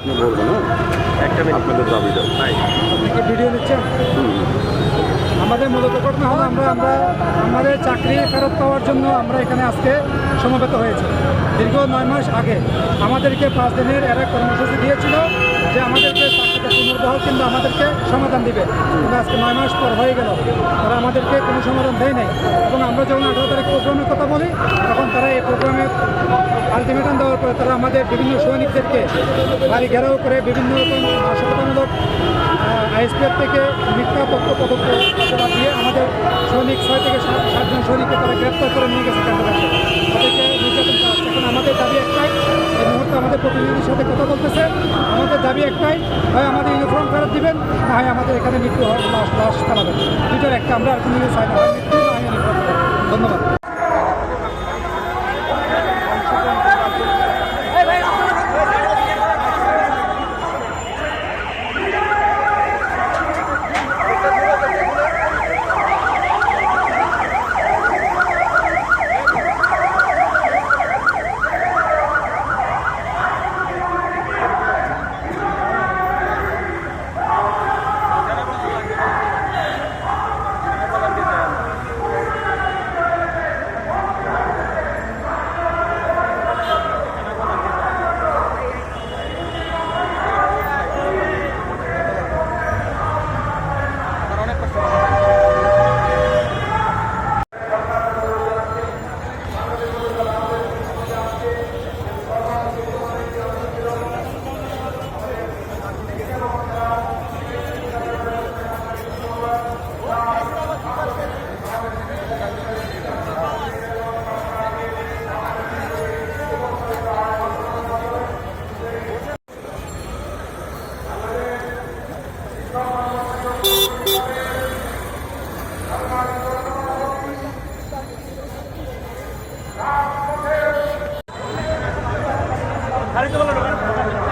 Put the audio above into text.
আপনি বলবেন হ্যাঁ। একটা মিনিট। আপনাদের দাবিটা। আপনি ভিডিও নিচ্ছেন আমাদের মূলত ঘটনা হলো আমরা আমরা আমাদের চাকরি ফেরত পাওয়ার জন্য আমরা এখানে আজকে সমবেত হয়েছি। দীর্ঘ নয় মাস আগে আমাদেরকে পাঁচ দিনের এরা কর্মসূচি দিয়েছিল যে আমাদেরকে চাকরিটা পুনর্বহাল কিন্তু আমাদেরকে সমাধান দিবে। কিন্তু আজকে নয় মাস পর হয়ে গেল। তারা আমাদেরকে কোনো সমাধান দেয় নাই। এবং আমরা যখন আঠারো তারিখ প্রোগ্রামের কথা বলি তখন তারা আলটিমেটাম দেওয়ার পরে তারা আমাদের বিভিন্ন সৈনিকদেরকে বাড়ি ঘেরাও করে বিভিন্ন রকম নাশকতামূলক আইএসপিএফ থেকে মিথ্যা তথ্য পদত্ব দিয়ে আমাদের সৈনিক ছয় থেকে সাত, সাতজন সৈনিককে তারা গ্রেপ্তার করে নিয়ে গেছে ক্যান্টনমেন্টে তাদেরকে নির্যাতন এখন আমাদের দাবি একটাই, এই মুহূর্তে আমাদের প্রতিনিধির সাথে কথা বলতেছে। আমাদের দাবি একটাই হয় আমাদের ইউনিফর্ম ফেরত দিবেন, না হয় আমাদের এখানে মৃত্যু হয়, লাশ লাশ ফেলাবেন দুটোর একটা, আমরা আর কোনো চাই না হয় মৃত্যু না হয় ইউনিফর্ম ধন্যবাদ না